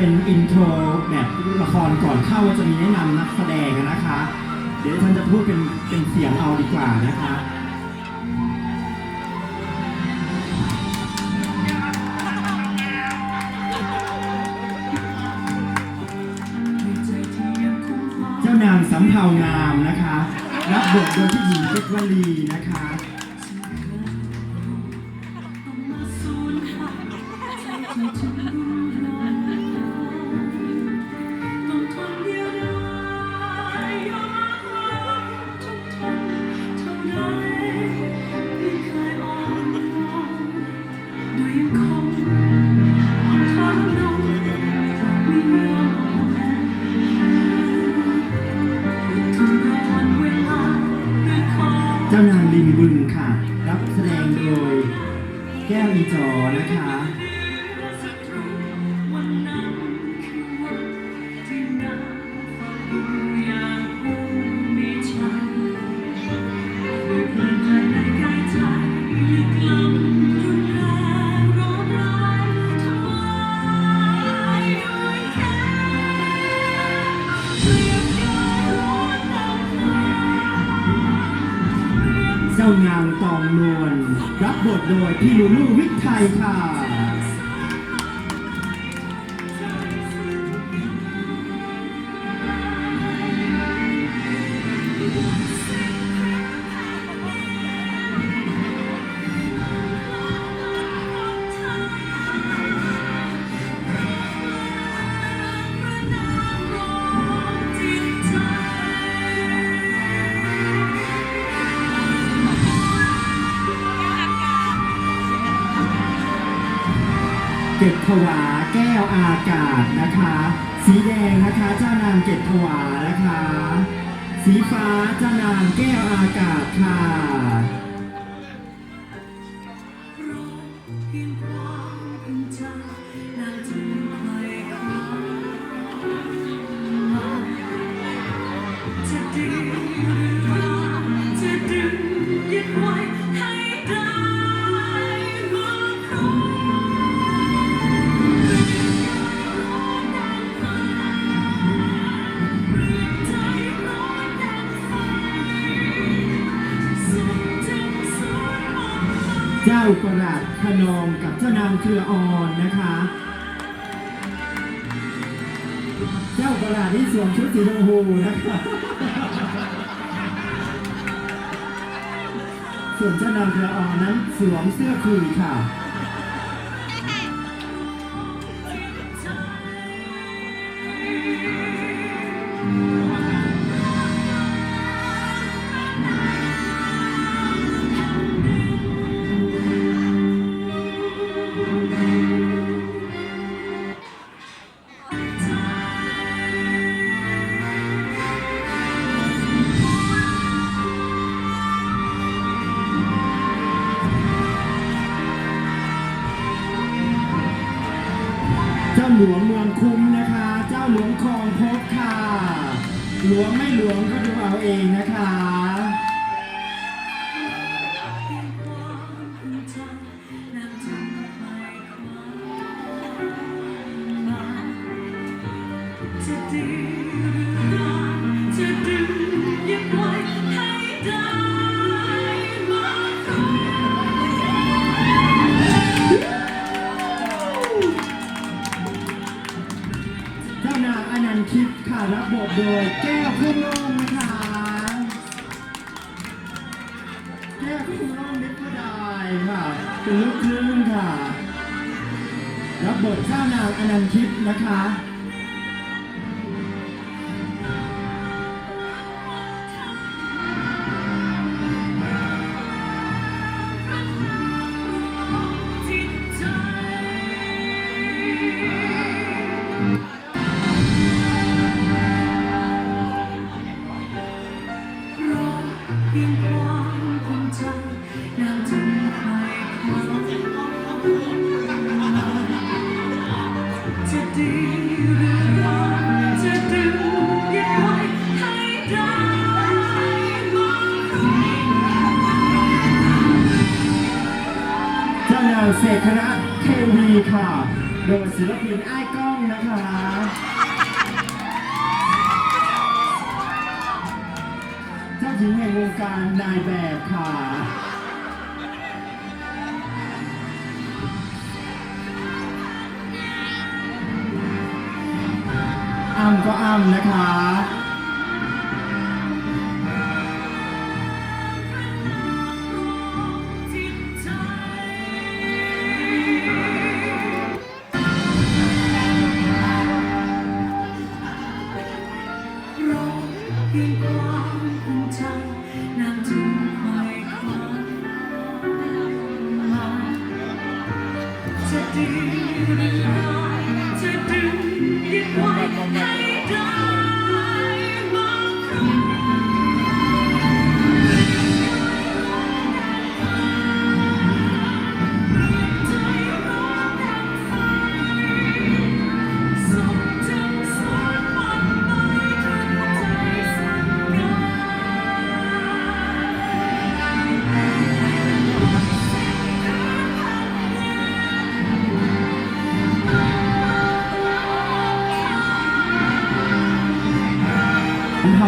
เป็นอินโทรแบบละครก่อนเข้าจะมีแนะนำนักแสดงนะคะ เดี๋ยวฉันจะพูดเป็นเป็นเสียงเอาดีกว่านะคะเจ้านางสำเภางามนะคะ รับบทโดยพี่หญิงเพชรวลีนะคะ แก้วมีจอนะคะ โดยพี่ลูลูวิทย์ไทยค่ะ วาแก้วอากาศนะคะ สีแดงนะคะเจ้านางเก็บถวานะคะ สีฟ้าเจ้านางแก้วอากาศค่ะจะ นองกับเจ้านางเครืออ่อนนะคะ เจ้าประหลาดที่สวมชุดสีชมพูนะคะส่วนเจ้านางเครืออ่อนนั้นสวมเสื้อคุยค่ะ หลวงไม่หลวง แก้วพึ่งร่มนิพดายค่ะเป็นลูกครึ่งค่ะ รับบทข้านางอนันทิพย์นะคะานนางเสกคณะเทวีค่ะ โดยศิลปินไอ้กล้องนะคะเจ้าหญิงแห่งวงการนายแบบค่ะอ้ำก็อ้ำนะคะ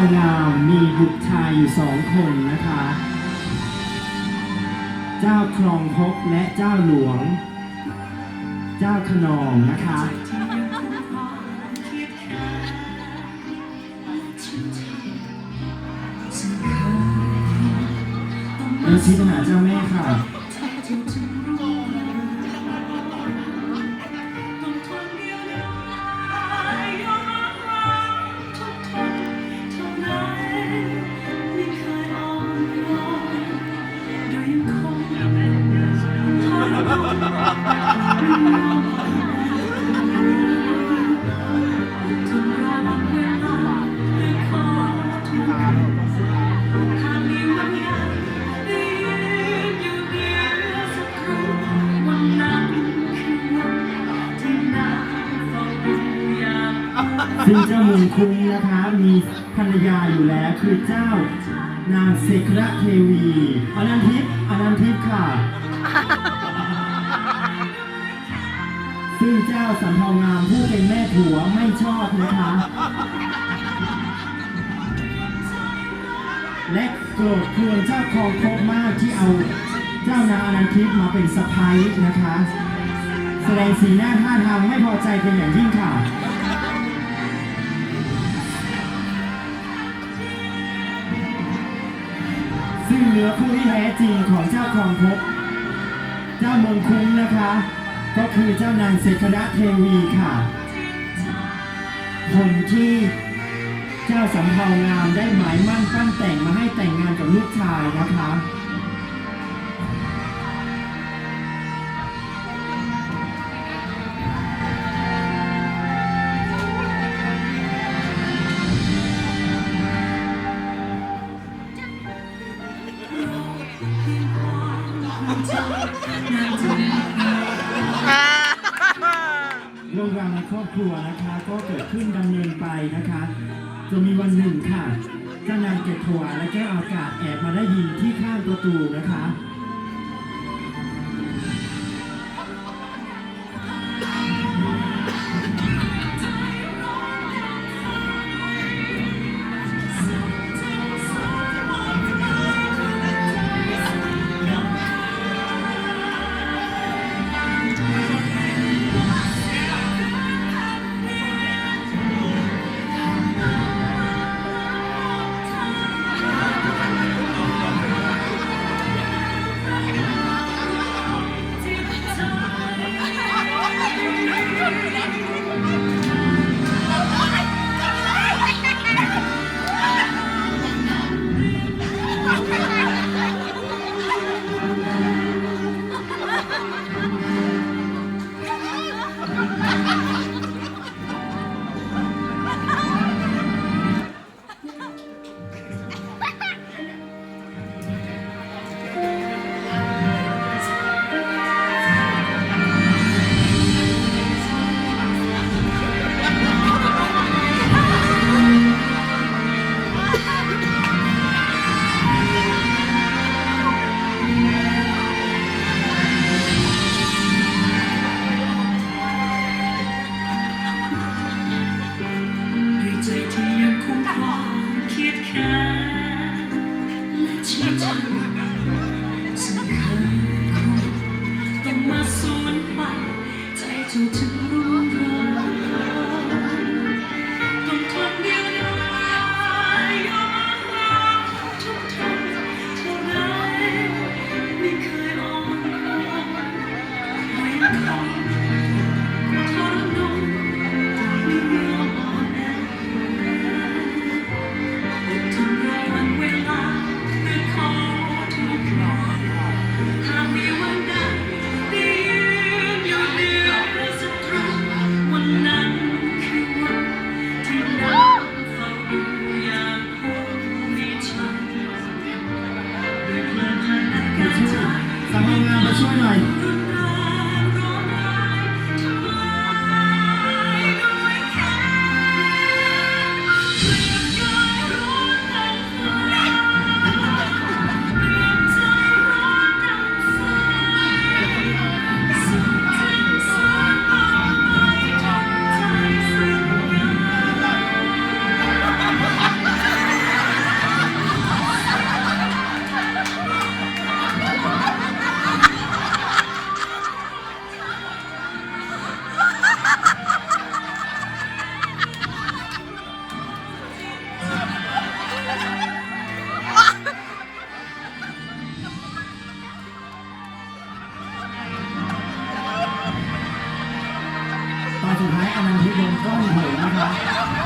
อันเทางามมีบุตรชายอยู่สองคนนะคะ เจ้าครองภพและเจ้าหลวง เจ้าขนองนะคะที่ยังคงความคิดแค่ฉันทำฉันเคยต้องเดินชี้ไปหาเจ้าแม่ค่ะ ซึ่งเจ้าเมืองคุ้งนะคะ มีภรรยาอยู่แล้วคือเจ้านางเสกระเทวีอนันทิพย์อนันทิพย์ค่ะ ซึ่งเจ้าสำเภางามผู้เป็นแม่ผัวไม่ชอบนะคะ และโกรธเคืองเจ้าครองภพมากที่เอาเจ้านางอนันทิพย์มาเป็นสะพ้ายนะคะ แสดงสีหน้าท่าทางไม่พอใจเป็นอย่างยิ่งค่ะ่เนื้อคู่ที่แท้จริงของเจ้าครองภพเจ้าเมืองคุ้งนะคะ ก็คือเจ้านางเศรษฐระเทวีค่ะ คนที่เจ้าสำเภางามได้หมายมั่นปั้นแต่งมาให้แต่งงานกับลูกชายนะคะ ครอบครัวนะคะ ก็เกิดขึ้นดำเนินไปนะคะจะมีวันหนึ่งค่ะเจ้านางเกตถวาและแก้วอากาศแอบมาได้ยินที่ข้างประตูนะคะ สุดท้ายอนันทิโดนก้อนเหยนะครับ